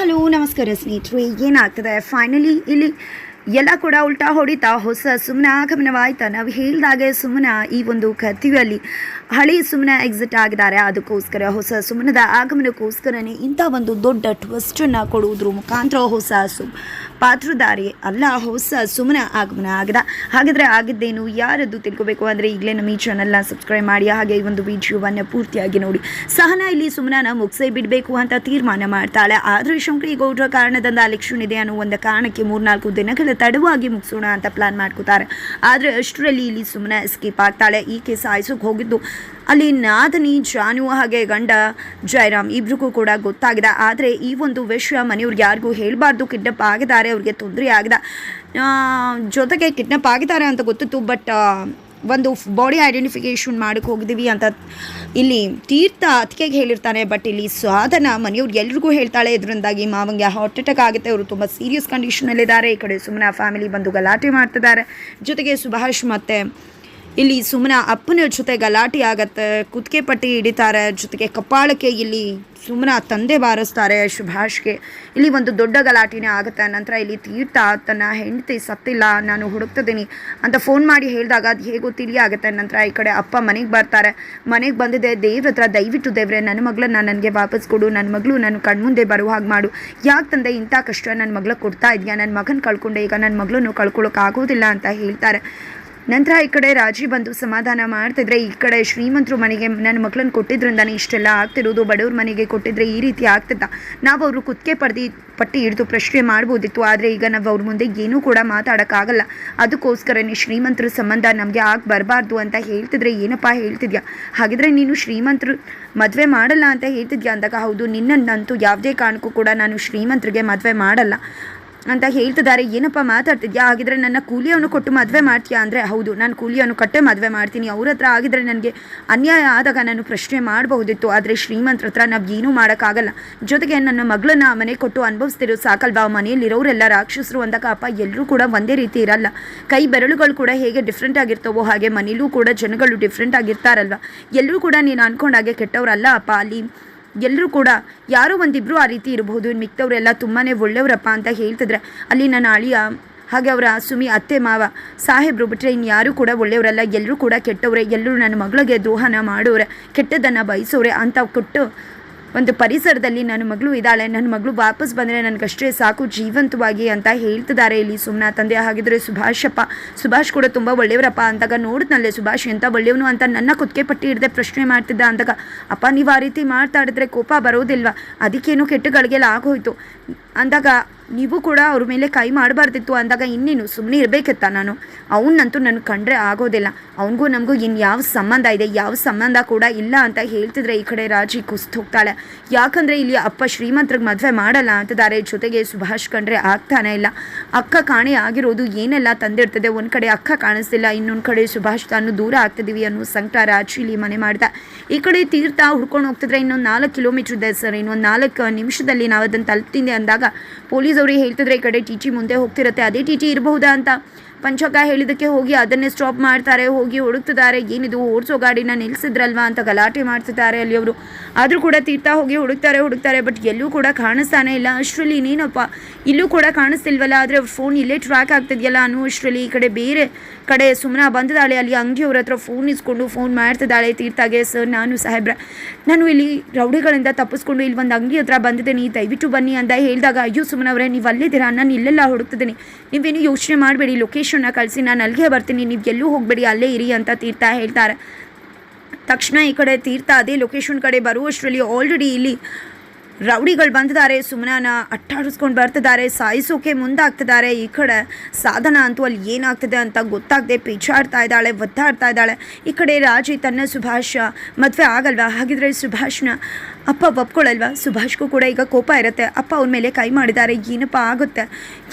Hello, ನಮಸ್ಕಾರ ಸ್ನೇಹಿತರೆ. ಏನಾಗ್ತದೆ? ಫೈನಲಿ ಇಲ್ಲಿ ಎಲ್ಲ ಕೂಡ ಉಲ್ಟಾ ಹೊಡಿತಾ ಹೊಸ ಸುಮ್ಮನೆ ಆಗಮನವಾಯ್ತಾ? ನಾವು ಹೇಳಿದಾಗೆ ಸುಮ್ಮನ ಈ ಒಂದು ಕಥೆಯಲ್ಲಿ ಹಳಿ ಸುಮ್ಮನೆ ಎಕ್ಸಿಟ್ ಆಗಿದ್ದಾರೆ. ಅದಕ್ಕೋಸ್ಕರ ಹೊಸ ಸುಮ್ಮನದ ಆಗಮನಕ್ಕೋಸ್ಕರನೇ ಇಂಥ ಒಂದು ದೊಡ್ಡ ಟ್ವಿಸ್ಟನ್ನು ಕೊಡುವುದ್ರ ಮುಖಾಂತರ ಹೊಸ ಸು ಪಾತ್ರಧಾರಿ ಅಲ್ಲ, ಹೊಸ ಸುಮ್ಮನ ಆಗಮನ ಆಗದ. ಹಾಗಾದರೆ ಆಗಿದ್ದೇನು ಯಾರದ್ದು ತಿಳ್ಕೊಬೇಕು ಅಂದರೆ ಈಗಲೇ ನಮ್ಮ ಈ ಚಾನಲ್ನ ಸಬ್ಸ್ಕ್ರೈಬ್ ಮಾಡಿ, ಹಾಗೆ ಈ ಒಂದು ವಿಡಿಯೋವನ್ನು ಪೂರ್ತಿಯಾಗಿ ನೋಡಿ. ಸಹನ ಇಲ್ಲಿ ಸುಮ್ಮನ ಮುಗಿಸೇ ಬಿಡಬೇಕು ಅಂತ ತೀರ್ಮಾನ ಮಾಡ್ತಾಳೆ. ಆದರೆ ಶಂಕರಿ ಗೌಡ್ರ ಕಾರಣದಿಂದ ಎಲೆಕ್ಷನ್ ಇದೆ ಅನ್ನೋ ಒಂದು ಕಾರಣಕ್ಕೆ ಮೂರ್ನಾಲ್ಕು ದಿನಗಳ ತಡವಾಗಿ ಮುಗಿಸೋಣ ಅಂತ ಪ್ಲಾನ್ ಮಾಡ್ಕೋತಾರೆ. ಆದರೆ ಅಷ್ಟರಲ್ಲಿ ಇಲ್ಲಿ ಸುಮ್ಮನೆ ಎಸ್ಕೇಪ್ ಆಗ್ತಾಳೆ. ಈಕೆ ಸಾಯಿಸೋಕೆ ಹೋಗಿದ್ದು ಅಲ್ಲಿ ನಾದನಿ, ಜಾನು ಹಾಗೆ ಗಂಡ ಜಯರಾಮ್ ಇಬ್ರಿಗೂ ಕೂಡ ಗೊತ್ತಾಗಿದೆ. ಆದರೆ ಈ ಒಂದು ವಿಷಯ ಮನೆಯವ್ರಿಗೆ ಯಾರಿಗೂ ಹೇಳಬಾರ್ದು. ಕಿಡ್ನಪ್ ಆಗಿದ್ದಾರೆ, ಅವ್ರಿಗೆ ತೊಂದರೆ ಆಗಿದೆ. ಜೊತೆಗೆ ಕಿಡ್ನಪ್ ಆಗಿದ್ದಾರೆ ಅಂತ ಗೊತ್ತಿತ್ತು ಬಟ್ ಒಂದು ಬಾಡಿ ಐಡೆಂಟಿಫಿಕೇಷನ್ ಮಾಡಕ್ಕೆ ಹೋಗಿದ್ದೀವಿ ಅಂತ ಇಲ್ಲಿ ತೀರ್ಥ ಅತಿಕೆಗೆ ಹೇಳಿರ್ತಾನೆ. ಬಟ್ ಇಲ್ಲಿ ಸಾಧನ ಮನೆಯವ್ರಿಗೆ ಎಲ್ರಿಗೂ ಹೇಳ್ತಾಳೆ. ಇದರಿಂದಾಗಿ ಮಾವಂಗೆ ಹಾರ್ಟ್ ಅಟ್ಯಾಕ್ ಆಗುತ್ತೆ. ಅವರು ತುಂಬ ಸೀರಿಯಸ್ ಕಂಡೀಷನಲ್ಲಿದ್ದಾರೆ ಈ ಕಡೆ ಸುಮ್ಮನೆ ಫ್ಯಾಮಿಲಿ ಬಂದು ಗಲಾಟೆ ಮಾಡ್ತಿದ್ದಾರೆ. ಜೊತೆಗೆ ಸುಭಾಷ್ ಮತ್ತು ಇಲ್ಲಿ ಸುಮ್ಮನ ಅಪ್ಪನ ಜೊತೆ ಗಲಾಟೆ ಆಗತ್ತೆ ಕುತ್ತಿಗೆ ಪಟ್ಟಿ ಹಿಡಿತಾರೆ, ಜೊತೆಗೆ ಕಪಾಳಕ್ಕೆ ಇಲ್ಲಿ ಸುಮ್ಮನ ತಂದೆ ಬಾರಿಸ್ತಾರೆ ಸುಭಾಷ್ಗೆ. ಇಲ್ಲಿ ಒಂದು ದೊಡ್ಡ ಗಲಾಟೆನೇ ಆಗುತ್ತೆ. ನಂತರ ಇಲ್ಲಿ ತೀರ್ಥ, ತನ್ನ ಹೆಂಡತಿ ಸತ್ತಿಲ್ಲ, ನಾನು ಹುಡುಕ್ತಿದ್ದೀನಿ ಅಂತ ಫೋನ್ ಮಾಡಿ ಹೇಳಿದಾಗ ಅದು ಹೇಗೋ ತಿಳಿಯಾಗುತ್ತೆ. ನಂತರ ಈ ಕಡೆ ಅಪ್ಪ ಮನೆಗೆ ಬರ್ತಾರೆ. ಮನೆಗೆ ಬಂದಿದೆ ದೇವ್ರ ಹತ್ರ ದಯವಿಟ್ಟು, ದೇವ್ರೆ ನನ್ನ ಮಗಳನ್ನ ನನಗೆ ವಾಪಸ್ ಕೊಡು ನನ್ನ ಮಗಳು ನನ್ನ ಕಣ್ಮುಂದೆ ಬರುವ ಹಾಗೆ ಮಾಡು. ಯಾಕೆ ತಂದೆ ಇಂಥ ಕಷ್ಟ ನನ್ನ ಮಗಳ ಕೊಡ್ತಾ ಇದೆಯಾ? ನನ್ನ ಮಗನ ಕಳ್ಕೊಂಡೆ, ಈಗ ನನ್ನ ಮಗಳನ್ನು ಕಳ್ಕೊಳ್ಳೋಕೆ ಆಗೋದಿಲ್ಲ ಅಂತ ಹೇಳ್ತಾರೆ. ನಂತರ ಈ ಕಡೆ ರಾಜಿ ಬಂದು ಸಮಾಧಾನ ಮಾಡ್ತಿದ್ರೆ, ಈ ಕಡೆ ಶ್ರೀಮಂತರು ಮನೆಗೆ ನನ್ನ ಮಕ್ಕಳನ್ನ ಕೊಟ್ಟಿದ್ರಿಂದಾನೆ ಇಷ್ಟೆಲ್ಲ ಆಗ್ತಿರೋದು, ಬಡವ್ರ ಮನೆಗೆ ಕೊಟ್ಟಿದ್ರೆ ಈ ರೀತಿ ಆಗ್ತಿದ್ದ ನಾವು ಅವರು ಕುತ್ತಿಗೆ ಪಡೆದಿ, ಪಟ್ಟಿ ಹಿಡಿದು ಪ್ರಶ್ನೆ ಮಾಡ್ಬೋದಿತ್ತು, ಆದರೆ ಈಗ ನಾವು ಅವ್ರ ಮುಂದೆ ಏನೂ ಕೂಡ ಮಾತಾಡೋಕ್ಕಾಗಲ್ಲ. ಅದಕ್ಕೋಸ್ಕರನೇ ಶ್ರೀಮಂತರ ಸಂಬಂಧ ನಮಗೆ ಆಗಿ ಬರಬಾರ್ದು ಅಂತ ಹೇಳ್ತಿದ್ರೆ, ಏನಪ್ಪ ಹೇಳ್ತಿದ್ಯಾ? ಹಾಗಿದ್ರೆ ನೀನು ಶ್ರೀಮಂತರು ಮದುವೆ ಮಾಡಲ್ಲ ಅಂತ ಹೇಳ್ತಿದ್ಯಾ ಅಂದಾಗ, ಹೌದು, ನಿನ್ನನ್ನಂತೂ ಯಾವುದೇ ಕಾರಣಕ್ಕೂ ಕೂಡ ನಾನು ಶ್ರೀಮಂತರಿಗೆ ಮದುವೆ ಮಾಡಲ್ಲ. ಅಂತ ಹೇಳ್ತಿದ್ದಾರೆ. ಏನಪ್ಪ ಮಾತಾಡ್ತಿದ್ಯಾ? ಹಾಗಿದ್ರೆ ನನ್ನ ಕೂಲಿಯನ್ನು ಕೊಟ್ಟು ಮದುವೆ ಮಾಡ್ತೀಯಾ? ಅಂದರೆ ಹೌದು, ನಾನು ಕೂಲಿಯನ್ನು ಕಟ್ಟೆ ಮದುವೆ ಮಾಡ್ತೀನಿ. ಅವ್ರ ಹತ್ರ ಆಗಿದ್ರೆ ನನಗೆ ಅನ್ಯಾಯ ಆದಾಗ ನಾನು ಪ್ರಶ್ನೆ ಮಾಡಬಹುದಿತ್ತು. ಆದರೆ ಶ್ರೀಮಂತರ ಹತ್ರ ನಾವು ಏನೂ ಮಾಡೋಕ್ಕಾಗಲ್ಲ. ಜೊತೆಗೆ ನನ್ನ ಮಗಳನ್ನ ಮನೆ ಕೊಟ್ಟು ಅನುಭವಿಸ್ತಿರೋ ಸಾಕಲ್ವಾ? ಮನೆಯಲ್ಲಿರೋರೆಲ್ಲ ರಾಕ್ಷಸರು ಅಂದಾಗ ಅಪ್ಪ ಎಲ್ಲರೂ ಕೂಡ ಒಂದೇ ರೀತಿ ಇರಲ್ಲ. ಕೈ ಬೆರಳುಗಳು ಕೂಡ ಹೇಗೆ ಡಿಫ್ರೆಂಟ್ ಆಗಿರ್ತವೋ ಹಾಗೆ ಮನೇಲೂ ಕೂಡ ಜನಗಳು ಡಿಫ್ರೆಂಟ್ ಆಗಿರ್ತಾರಲ್ವ? ಎಲ್ಲರೂ ಕೂಡ ನೀನು ಅನ್ಕೊಂಡಾಗೆ ಕೆಟ್ಟವರಲ್ಲ ಅಪ್ಪ. ಅಲ್ಲಿ ಎಲ್ಲರೂ ಕೂಡ ಯಾರೋ ಒಂದಿಬ್ರು ಆ ರೀತಿ ಇರಬಹುದು. ಇನ್ನು ಮಿಕ್ತವರೆಲ್ಲ ತುಂಬಾ ಒಳ್ಳೆಯವರಪ್ಪ ಅಂತ ಹೇಳ್ತಿದ್ರೆ ಅಲ್ಲಿ ನನ್ನ ಅಳಿಯ, ಹಾಗೆ ಅವರ ಸುಮಿ ಅತ್ತೆ ಮಾವ, ಸಾಹೇಬ್ರು ಬಿಟ್ಟರೆ ಇನ್ನು ಯಾರೂ ಕೂಡ ಒಳ್ಳೆಯವರಲ್ಲ. ಎಲ್ಲರೂ ಕೂಡ ಕೆಟ್ಟವ್ರೆ. ಎಲ್ಲರೂ ನನ್ನ ಮಗಳಿಗೆ ದ್ರೋಹನ ಮಾಡೋರೆ ಕೆಟ್ಟದನ್ನು ಬಯಸೋರೆ ಅಂತ ಕೊಟ್ಟು ಒಂದು ಪರಿಸರದಲ್ಲಿ ನನ್ನ ಮಗಳು ಇದ್ದಾಳೆ, ನನ್ನ ಮಗಳು ವಾಪಸ್ ಬಂದರೆ ನನಗಷ್ಟೇ ಸಾಕು, ಜೀವಂತವಾಗಿ ಅಂತ ಹೇಳ್ತಿದ್ದಾರೆ ಇಲ್ಲಿ ಸುಮ್ಮನ ತಂದೆ ಹಾಗಿದ್ರೆ ಸುಭಾಷಪ್ಪ, ಸುಭಾಷ್ ಕೂಡ ತುಂಬ ಒಳ್ಳೆಯವರಪ್ಪ ಅಂದಾಗ ನೋಡಿದ್ನಲ್ಲೇ ಸುಭಾಷ್ ಎಂಥ ಒಳ್ಳೆಯವನು ಅಂತ ನನ್ನ ಕುತ್ತಿಗೆ ಪಟ್ಟಿ ಹಿಡ್ದೆ ಪ್ರಶ್ನೆ ಮಾಡ್ತಿದ್ದ ಅಂದಾಗ, ಅಪ್ಪ ನೀವು ಆ ರೀತಿ ಮಾತಾಡಿದ್ರೆ ಕೋಪ ಬರೋದಿಲ್ವಾ? ಅದಕ್ಕೇನು ಕೆಟ್ಟಗಳಿಗೆಲ್ಲ ಆಗೋಯ್ತು ಅಂದಾಗ ನೀವು ಕೂಡ ಅವ್ರ ಮೇಲೆ ಕೈ ಮಾಡಬಾರ್ದಿತ್ತು ಅಂದಾಗ ಇನ್ನೇನು ಸುಮ್ಮನೆ ಇರಬೇಕಿತ್ತ ನಾನು. ಅವನಂತೂ ನನಗೆ ಕಂಡ್ರೆ ಆಗೋದಿಲ್ಲ. ಅವನಿಗೂ ನಮಗೂ ಇನ್ನು ಯಾವ ಸಂಬಂಧ ಇದೆ? ಯಾವ ಸಂಬಂಧ ಕೂಡ ಇಲ್ಲ ಅಂತ ಹೇಳ್ತಿದ್ರೆ ಈ ಕಡೆ ರಾಜಿ ಕುಸ್ತು ಹೋಗ್ತಾಳೆ ಯಾಕಂದರೆ ಇಲ್ಲಿ ಅಪ್ಪ ಶ್ರೀಮಂತ್ರಿಗೆ ಮದುವೆ ಮಾಡಲ್ಲ ಅಂತಿದ್ದಾರೆ ಜೊತೆಗೆ ಸುಭಾಷ್ ಕಂಡ್ರೆ ಆಗ್ತಾನೆ ಇಲ್ಲ. ಅಕ್ಕ ಕಾಣೆ ಆಗಿರೋದು ಏನೆಲ್ಲ ತಂದಿರ್ತದೆ ಒಂದು ಕಡೆ ಅಕ್ಕ ಕಾಣಿಸ್ತಿಲ್ಲ, ಇನ್ನೊಂದು ಕಡೆ ಸುಭಾಷ್ ತಾನು ದೂರ ಆಗ್ತಿದ್ದೀವಿ ಅನ್ನೋ ಸಂಕಟ ರಾಜಿ ಇಲ್ಲಿ ಮನೆ ಮಾಡ್ದ. ಈ ಕಡೆ ತೀರ್ಥ ಹುಡ್ಕೊಂಡು ಹೋಗ್ತಿದ್ರೆ ಇನ್ನೊಂದು ನಾಲ್ಕು ಕಿಲೋಮೀಟ್ರ್ ಇದೆ ಸರ್. ಇನ್ನೊಂದು ನಾಲ್ಕು ನಿಮಿಷದಲ್ಲಿ ನಾವು ಅದನ್ನು ತಲುಪ್ತೀನಿ ಅಂದಾಗ ಪೊಲೀಸ್ ಅವ್ರಿಗೆ ಹೇಳ್ತಿದ್ರೆ ಈ ಕಡೆ ಟಿ ಮುಂದೆ ಹೋಗ್ತಿರುತ್ತೆ ಅದೇ ಟಿ ಇರಬಹುದಾ ಅಂತ. ಪಂಚಕ ಹೇಳಿದಕ್ಕೆ ಹೋಗಿ ಅದನ್ನೇ ಸ್ಟಾಪ್ ಮಾಡ್ತಾರೆ, ಹೋಗಿ ಹುಡುಕ್ತಿದ್ದಾರೆ. ಏನಿದು, ಓಡಿಸೋ ಗಾಡಿನ ನಿಲ್ಲಿಸಿದ್ರಲ್ವಾ ಅಂತ ಗಲಾಟೆ ಮಾಡ್ತಿದ್ದಾರೆ ಅಲ್ಲಿ ಅವರು. ಆದರೂ ಕೂಡ ತೀರ್ಥ ಹೋಗಿ ಹುಡುಕ್ತಾರೆ ಹುಡುಕ್ತಾರೆ ಬಟ್ ಎಲ್ಲೂ ಕೂಡ ಕಾಣಿಸ್ತಾನೆ ಇಲ್ಲ. ಅಷ್ಟರಲ್ಲಿ ಇನ್ನೇನಪ್ಪ ಇಲ್ಲೂ ಕೂಡ ಕಾಣಿಸ್ತಿಲ್ವಲ್ಲ, ಆದರೆ ಅವ್ರ ಫೋನ್ ಇಲ್ಲೇ ಟ್ರ್ಯಾಕ್ ಆಗ್ತಿದೆಯಲ್ಲ ಅನ್ನೋ ಅಷ್ಟರಲ್ಲಿ ಈ ಕಡೆ ಬೇರೆ ಕಡೆ ಸುಮ್ಮನೆ ಬಂದಿದ್ದಾಳೆ, ಅಲ್ಲಿ ಅಂಗಡಿಯವ್ರ ಹತ್ರ ಫೋನ್ ಇಸ್ಕೊಂಡು ಫೋನ್ ಮಾಡ್ತಿದ್ದಾಳೆ ತೀರ್ಥಾಗೆ. ಸರ್ ನಾನು ಸಾಹೇಬ್ರ, ನಾನು ಇಲ್ಲಿ ರೌಡಿಗಳಿಂದ ತಪ್ಪಿಸ್ಕೊಂಡು ಇಲ್ಲಿ ಒಂದು ಅಂಗಡಿ ಹತ್ರ ಬಂದಿದ್ದೀನಿ. ದಯವಿಟ್ಟು ಬನ್ನಿ ಅಂತ ಹೇಳಿದಾಗ, ಅಯ್ಯೋ ಸುಮ್ಮನವ್ರೆ ನೀವು ಅಲ್ಲಿದ್ದೀರಾ? ನಾನು ಇಲ್ಲೆಲ್ಲ ಹುಡುಕ್ತಿದ್ದೀನಿ. ನೀವೇನು ಯೋಚನೆ ಮಾಡಬೇಡಿ. ಲೊಕೇಶನ್ನ ಕಳಿಸಿ, ನಾನು ಅಲ್ಲಿಗೆ ಬರ್ತೀನಿ, ನೀವು ಎಲ್ಲೂ ಹೋಗಬೇಡಿ, ಅಲ್ಲೇ ಇರಿ ಅಂತ ತೀರ್ಥ ಹೇಳ್ತಾರೆ. ತಕ್ಷಣ ಈ ಕಡೆ ತೀರ್ಥ ಅದೇ ಲೊಕೇಶನ್ ಕಡೆ ಬರುವಷ್ಟರಲ್ಲಿ ಆಲ್ರೆಡಿ ಇಲ್ಲಿ ರೌಡಿಗಳು ಬಂದಿದ್ದಾರೆ. ಸುಮ್ಮನ ಅಟ್ಟಾಡಿಸ್ಕೊಂಡು ಬರ್ತಿದ್ದಾರೆ, ಸಾಯಿಸೋಕೆ ಮುಂದಾಗ್ತಿದ್ದಾರೆ. ಈ ಕಡೆ ಸಾಧನ ಅಂತೂ ಅಲ್ಲಿ ಏನಾಗ್ತಿದೆ ಅಂತ ಗೊತ್ತಾಗದೆ ಪಿಚಾಡ್ತಾ ಇದ್ದಾಳೆ, ಒದ್ದಾಡ್ತಾ ಇದ್ದಾಳೆ. ಈ ಕಡೆ ರಾಜಿ ತನ್ನ ಸುಭಾಷ, ಮದುವೆ ಆಗಲ್ವಾ? ಹಾಗಿದ್ರೆ ಸುಭಾಷ್ನ ಅಪ್ಪ ಒಪ್ಕೊಳ್ಳಲ್ವಾ ಸುಭಾಷ್ಗೂ ಕೂಡ ಈಗ ಕೋಪ ಇರುತ್ತೆ. ಅಪ್ಪ ಅವ್ರ ಮೇಲೆ ಕೈ ಮಾಡಿದ್ದಾರೆ. ಏನಪ್ಪ ಆಗುತ್ತೆ?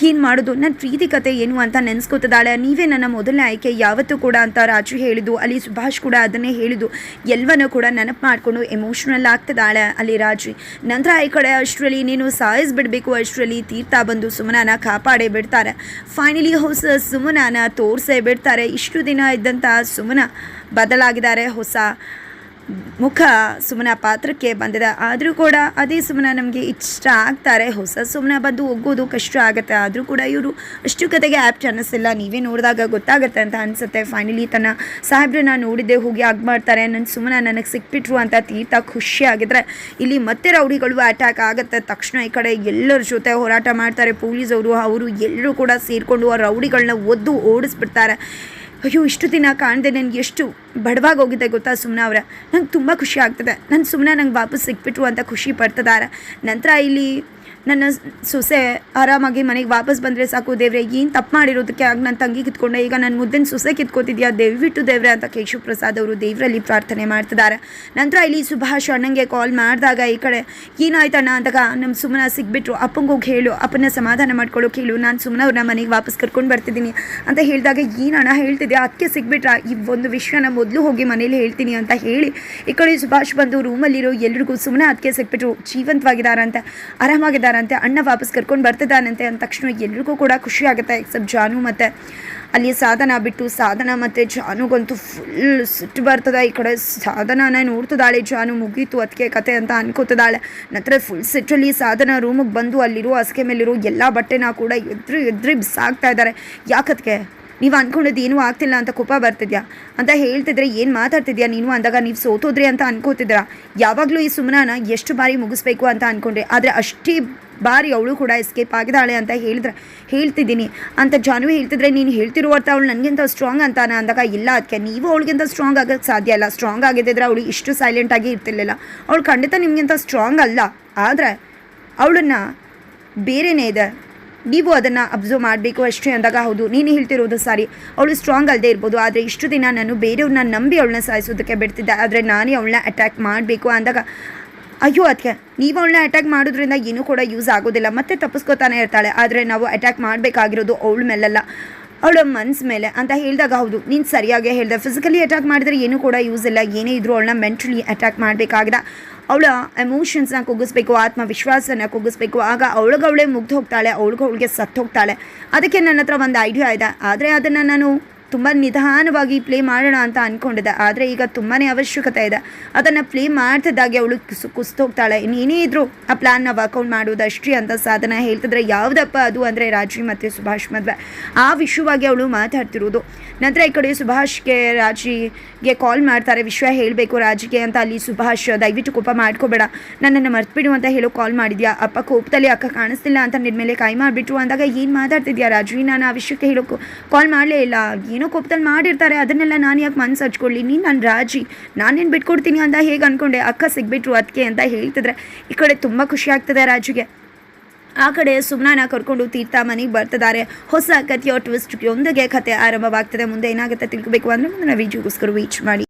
ಏನು ಮಾಡೋದು? ನನ್ನ ಪ್ರೀತಿ ಕತೆ ಏನು ಅಂತ ನೆನೆಸ್ಕೊತಿದ್ದಾಳೆ. ನೀವೇ ನನ್ನ ಮೊದಲನೇ ಆಯ್ಕೆ. ಯಾವತ್ತೂ ಕೂಡ ಅಂತ ರಾಜು ಹೇಳಿದ್ದು, ಅಲ್ಲಿ ಸುಭಾಷ್ ಕೂಡ ಅದನ್ನೇ ಹೇಳಿದ್ದು. ಎಲ್ಲವನ್ನೂ ಕೂಡ ನೆನಪು ಮಾಡಿಕೊಂಡು ಎಮೋಷ್ನಲ್ ಆಗ್ತಿದ್ದಾಳೆ ಅಲ್ಲಿ ರಾಜು. ನಂತರ ಈ ಕಡೆ ಅಷ್ಟರಲ್ಲಿ ನೀನು ಸಾಯಿಸ್ಬಿಡ್ಬೇಕು ಅಷ್ಟರಲ್ಲಿ ತೀರ್ಥ ಬಂದು ಸುಮನನ ಕಾಪಾಡೇ ಬಿಡ್ತಾರೆ. ಫೈನಲಿ ಹೊಸ ಸುಮನನ ತೋರಿಸೇ ಬಿಡ್ತಾರೆ. ಇಷ್ಟು ದಿನ ಇದ್ದಂಥ ಸುಮನ ಬದಲಾಗಿದ್ದಾರೆ ಹೊಸ ಮುಖ ಸುಮನ ಪಾತ್ರಕ್ಕೆ ಬಂದಿದೆ. ಆದರೂ ಕೂಡ ಅದೇ ಸುಮನ ನಮಗೆ ಇಷ್ಟ ಆಗ್ತಾರೆ. ಹೊಸ ಸುಮನ ಬಂದು ಒಗ್ಗೋದು ಕಷ್ಟ ಆಗುತ್ತೆ. ಆದರೂ ಕೂಡ ಇವರು ಅಷ್ಟು ಕತೆಗೆ ಆ್ಯಪ್ಟ್ ಅನ್ನಿಸಿಲ್ಲ. ನೀವೇ ನೋಡಿದಾಗ ಗೊತ್ತಾಗುತ್ತೆ ಅಂತ ಅನಿಸುತ್ತೆ. ಫೈನಲಿ ತನ್ನ ಸಾಹೇಬ್ರನ್ನ ನೋಡಿದ್ದೆ. ಹೋಗಿ ಆಗ್ ಮಾಡ್ತಾರೆ. ನನ್ನ ಸುಮನ ನನಗೆ ಸಿಕ್ಬಿಟ್ರು ಅಂತ ತೀರ್ಥ ಖುಷಿ ಆಗಿದ್ರೆ ಇಲ್ಲಿ ಮತ್ತೆ ರೌಡಿಗಳು ಅಟ್ಯಾಕ್ ಆಗುತ್ತೆ. ತಕ್ಷಣ ಈ ಕಡೆ ಎಲ್ಲರ ಜೊತೆ ಹೋರಾಟ ಮಾಡ್ತಾರೆ. ಪೊಲೀಸವರು, ಅವರು ಎಲ್ಲರೂ ಕೂಡ ಸೇರಿಕೊಂಡು ಆ ರೌಡಿಗಳನ್ನ ಒದ್ದು ಓಡಿಸ್ಬಿಡ್ತಾರೆ. ಅಯ್ಯೋ, ಇಷ್ಟು ದಿನ ಕಾಣದೆ ನನಗೆ ಎಷ್ಟು ಬಡವಾಗಿ ಹೋಗಿದ್ದೆ ಗೊತ್ತಾ ಸುಮ್ಮನ ಅವರ. ನಂಗೆ ತುಂಬ ಖುಷಿ ಆಗ್ತದೆ. ನನ್ನ ಸುಮ್ಮನೆ ನಂಗೆ ವಾಪಸ್ ಸಿಕ್ಬಿಟ್ರು ಅಂತ ಖುಷಿ ಪಡ್ತಿದ್ದಾರೆ ನಂತರ ಇಲ್ಲಿ ನನ್ನ ಸೊಸೆ ಆರಾಮಾಗಿ ಮನೆಗೆ ವಾಪಸ್ ಬಂದರೆ ಸಾಕು ದೇವ್ರೆ. ಏನು ತಪ್ಪು ಮಾಡಿರೋದಕ್ಕೆ ಆಗ ನನ್ನ ತಂಗಿ ಕಿತ್ಕೊಂಡೆ. ಈಗ ನನ್ನ ಮುದ್ದಿನ ಸೊಸೆ ಕಿತ್ಕೋತಿದ್ಯಾ? ದಯವಿಟ್ಟು ದೇವ್ರೆ ಅಂತ ಕೇಶವ ಪ್ರಸಾದ್ ಅವರು ದೇವರಲ್ಲಿ ಪ್ರಾರ್ಥನೆ ಮಾಡ್ತಿದ್ದಾರೆ ನಂತರ ಇಲ್ಲಿ ಸುಭಾಷ್ ಅಣ್ಣಂಗೆ ಕಾಲ್ ಮಾಡಿದಾಗ ಈ ಕಡೆ, ಏನಾಯ್ತಣ್ಣ? ಅಂದಾಗ ನಮ್ಮ ಸುಮ್ಮನ ಸಿಗ್ಬಿಟ್ರು ಅಪ್ಪಂಗೆ ಹೋಗಿ ಹೇಳು. ಅಪ್ಪನ ಸಮಾಧಾನ ಮಾಡ್ಕೊಳ್ಳೋಕೆ ಹೇಳು. ನಾನು ಸುಮ್ಮನೆ ಅವ್ರನ್ನ ಮನೆಗೆ ವಾಪಸ್ ಕರ್ಕೊಂಡು ಬರ್ತಿದ್ದೀನಿ ಅಂತ ಹೇಳಿದಾಗ, ಏನಣ್ಣ ಹೇಳ್ತಿದ್ಯಾ? ಅದಕ್ಕೆ ಸಿಗ್ಬಿಟ್ರಾ ಈ ಒಂದು ವಿಷಯನ ಮೊದಲು ಹೋಗಿ ಮನೇಲಿ ಹೇಳ್ತೀನಿ ಅಂತ ಹೇಳಿ ಈ ಕಡೆ ಸುಭಾಷ್ ಬಂದು ರೂಮಲ್ಲಿರೋ ಎಲ್ರಿಗೂ ಸುಮ್ಮನೆ ಅದಕ್ಕೆ ಸಿಕ್ಬಿಟ್ರು. ಜೀವಂತವಾಗಿದ್ದಾರಂತೆ, ಆರಾಮಾಗಿದ್ದಾರಂತೆ, ಅಣ್ಣ ವಾಪಸ್ ಕರ್ಕೊಂಡು ಬರ್ತಿದ್ದಾನಂತೆ ಅಂದ ತಕ್ಷಣ ಎಲ್ರಿಗೂ ಕೂಡ ಖುಷಿ ಆಗುತ್ತೆ ಎಕ್ಸೆಪ್ಟ್ ಜಾನು ಮತ್ತು ಅಲ್ಲಿ ಸಾಧನ ಬಿಟ್ಟು ಸಾಧನ ಮತ್ತು ಜಾನುಗಂತೂ ಫುಲ್ ಸಿಟ್ಟು ಬರ್ತದೆ ಈ ಕಡೆ. ಸಾಧನನ ನೋಡ್ತಿದ್ದಾಳೆ ಜಾನು, ಮುಗೀತು ಅದಕ್ಕೆ ಕತೆ ಅಂತ ಅನ್ಕೋತಿದ್ದಾಳೆ. ನಂತರ ಫುಲ್ ಸಿಟ್ಟಲ್ಲಿ ಸಾಧನ ರೂಮಿಗೆ ಬಂದು ಅಲ್ಲಿರೋ ಹಸಿಗೆ ಮೇಲಿರೋ ಎಲ್ಲ ಬಟ್ಟೆನ ಕೂಡ ಎದ್ರಿ ಎದ್ರಿ ಬಿಸಾಕ್ತಾ ಇದ್ದಾರೆ. ಯಾಕತ್ಗೆ ನೀವು ಅಂದ್ಕೊಂಡಿದ್ದು ಏನೂ ಆಗ್ತಿಲ್ಲ ಅಂತ ಕೋಪ ಬರ್ತಿದ್ಯಾ? ಅಂತ ಹೇಳ್ತಿದ್ರೆ ಏನು ಮಾತಾಡ್ತಿದ್ಯಾ ನೀನು ಅಂದಾಗ ನೀವು ಸೋತೋದ್ರಿ ಅಂತ ಅನ್ಕೋತಿದ್ರ? ಯಾವಾಗಲೂ ಈ ಸುಮ್ಮನ ಎಷ್ಟು ಬಾರಿ ಮುಗಿಸ್ಬೇಕು ಅಂತ ಅಂದ್ಕೊಂಡ್ರೆ ಆದರೆ ಅಷ್ಟೇ ಬಾರಿ ಅವಳು ಕೂಡ ಎಸ್ಕೇಪ್ ಆಗಿದ್ದಾಳೆ ಅಂತ ಹೇಳಿದ್ರೆ, ಹೇಳ್ತಿದ್ದೀನಿ. ಅಂತ ಜಾನ್ವಿ ಹೇಳ್ತಿದ್ರೆ, ನೀನು ಹೇಳ್ತಿರೋ ಅರ್ಥ ಅವಳು ನನಗಿಂತ ಸ್ಟ್ರಾಂಗ್ ಅಂತಾನ? ಅಂದಾಗ, ಇಲ್ಲ ಅದಕ್ಕೆ ನೀವು ಅವಳಿಗಿಂತ ಸ್ಟ್ರಾಂಗ್ ಆಗೋಕ್ಕೆ ಸಾಧ್ಯ ಇಲ್ಲ. ಸ್ಟ್ರಾಂಗ್ ಆಗಿದ್ದಿದ್ರೆ ಅವಳು ಇಷ್ಟು ಸೈಲೆಂಟಾಗಿ ಇರ್ತಿರ್ಲಿಲ್ಲ. ಅವಳು ಖಂಡಿತ ನಿಮಗಿಂತ ಸ್ಟ್ರಾಂಗ್ ಅಲ್ಲ. ಆದರೆ, ಅವಳನ್ನು ಬೇರೆನೇ ಇದೆ. ನೀವು ಅದನ್ನು ಅಬ್ಸರ್ವ್ ಮಾಡಬೇಕು ಅಷ್ಟೇ ಅಂದಾಗ ಹೌದು. ನೀನು ಹೇಳ್ತಿರೋದು ಸಾರಿ. ಅವಳು ಸ್ಟ್ರಾಂಗ್ ಅಲ್ಲದೆ ಇರ್ಬೋದು. ಆದರೆ ಇಷ್ಟು ದಿನ ನಾನು ಬೇರೆಯವ್ರನ್ನ ನಂಬಿ ಅವಳನ್ನ ಸಾಯಿಸೋದಕ್ಕೆ ಬಿಡ್ತಿದ್ದೆ. ಆದರೆ ನಾನೇ ಅವಳನ್ನ ಅಟ್ಯಾಕ್ ಮಾಡಬೇಕು ಅಂದಾಗ, ಅಯ್ಯೋ ಅದಕ್ಕೆ ನೀವು ಅವಳನ್ನ ಅಟ್ಯಾಕ್ ಮಾಡೋದ್ರಿಂದ ಏನೂ ಕೂಡ ಯೂಸ್ ಆಗೋದಿಲ್ಲ. ಮತ್ತೆ ತಪ್ಪಿಸ್ಕೋತಾನೆ ಇರ್ತಾಳೆ. ಆದರೆ ನಾವು ಅಟ್ಯಾಕ್ ಮಾಡಬೇಕಾಗಿರೋದು ಅವಳ ಮೇಲೆಲ್ಲ, ಅವಳ ಮನ್ಸ್ ಮೇಲೆ ಅಂತ ಹೇಳಿದಾಗ ಹೌದು. ನೀನು ಸರಿಯಾಗಿ ಹೇಳಿದೆ. ಫಿಸಿಕಲಿ ಅಟ್ಯಾಕ್ ಮಾಡಿದ್ರೆ ಏನೂ ಕೂಡ ಯೂಸ್ ಇಲ್ಲ. ಏನೇ ಇದ್ರೂ ಅವಳನ್ನ ಮೆಂಟಲಿ ಅಟ್ಯಾಕ್ ಮಾಡಬೇಕಾಗಿದೆ ಅವಳ ಎಮೋಷನ್ಸ್ನ ಕುಗ್ಗಿಸ್ಬೇಕು, ಆತ್ಮವಿಶ್ವಾಸನ ಕುಗ್ಗಿಸ್ಬೇಕು. ಆಗ ಅವಳಿಗವಳೇ ಮುಗ್ದು ಹೋಗ್ತಾಳೆ, ಅವಳಿಗವಳಿಗೆ ಸತ್ತು ಹೋಗ್ತಾಳೆ. ಅದಕ್ಕೆ ನನ್ನ ಹತ್ರ ಒಂದು ಐಡಿಯಾ ಇದೆ. ಆದರೆ ಅದನ್ನು ನಾನು ತುಂಬ ನಿಧಾನವಾಗಿ ಪ್ಲೇ ಮಾಡೋಣ ಅಂತ ಅಂದ್ಕೊಂಡಿದ್ದೆ ಆದರೆ ಈಗ ತುಂಬಾ ಅವಶ್ಯಕತೆ ಇದೆ. ಅದನ್ನು ಪ್ಲೇ ಮಾಡ್ತಿದ್ದಾಗೆ ಅವಳು ಕುಸ್ದು ಹೋಗ್ತಾಳೆ. ಇನ್ನೇನೇ ಇದ್ದರೂ ಆ ಪ್ಲ್ಯಾನ್ನ ವರ್ಕೌಟ್ ಮಾಡೋದು ಅಷ್ಟೇ ಅಂತ ಸಾಧನ ಹೇಳ್ತಿದ್ರೆ, ಯಾವುದಪ್ಪ ಅದು ಅಂದರೆ ರಾಜಿ ಮತ್ತು ಸುಭಾಷ್ ಮದುವೆ. ಆ ವಿಷಯವಾಗಿ ಅವಳು ಮಾತಾಡ್ತಿರೋದು. ನಂತರ ಈ ಕಡೆ ಸುಭಾಷ್ಗೆ ರಾಜಿಗೆ ಕಾಲ್ ಮಾಡ್ತಾರೆ. ವಿಷಯ ಹೇಳಬೇಕು ರಾಜಿಗೆ ಅಂತ ಅಲ್ಲಿ ಸುಭಾಷ್ ದಯವಿಟ್ಟು ಕೋಪ ಮಾಡ್ಕೋಬೇಡ. ನನ್ನನ್ನು ಮರ್ತುಬಿಡು ಅಂತ ಹೇಳೋ ಕಾಲ್ ಮಾಡಿದ್ಯಾ? ಅಪ್ಪ ಕೋಪದಲ್ಲಿ ಅಕ್ಕ ಕಾಣಿಸ್ತಿಲ್ಲ ಅಂತ ನಿನ್ನ ಮೇಲೆ ಕೈ ಮಾಡಿಬಿಟ್ರು ಅಂದಾಗ ಏನು ಮಾತಾಡ್ತಿದ್ಯಾ ರಾಜಿ? ನಾನು ಆ ವಿಷಯಕ್ಕೆ ಹೇಳೋ ಕಾಲ್ ಮಾಡಲೇ ಇಲ್ಲ. ಏನೋ ಕೋಪದಲ್ಲಿ ಮಾಡಿರ್ತಾರೆ. ಅದನ್ನೆಲ್ಲ ನಾನು ಯಾಕೆ ಮನ್ಸು ಹಚ್ಕೊಳ್ಳಿ? ನೀನು ನಾನು ರಾಜಿ. ನಾನೇನು ಬಿಟ್ಕೊಡ್ತೀನಿ ಅಂತ ಹೇಗೆ ಅಂದ್ಕೊಂಡೆ ಅಕ್ಕ ಸಿಗ್ಬಿಟ್ರು ಅದಕ್ಕೆ ಅಂತ ಹೇಳ್ತಿದ್ರೆ. ಈ ಕಡೆ ತುಂಬ ಖುಷಿ ಆಗ್ತದೆ ರಾಜಿಗೆ. ಆ ಕಡೆ ಸುಮ್ನಾನ ಕರ್ಕೊಂಡು ತೀರ್ಥ ಮನೆಗೆ ಬರ್ತಿದ್ದಾರೆ. ಹೊಸ ಕಥೆಯ ಟ್ವಿಸ್ಟ್ ಒಂದಿಗೆ ಕತೆ ಆರಂಭವಾಗ್ತದೆ. ಮುಂದೆ ಏನಾಗುತ್ತೆ ತಿಳ್ಕೊಬೇಕು ಅಂದರೆ ಮುಂದಿನ ವಿಡಿಯೋಗೋಸ್ಕರ ವೀಚ್ ಮಾಡಿ.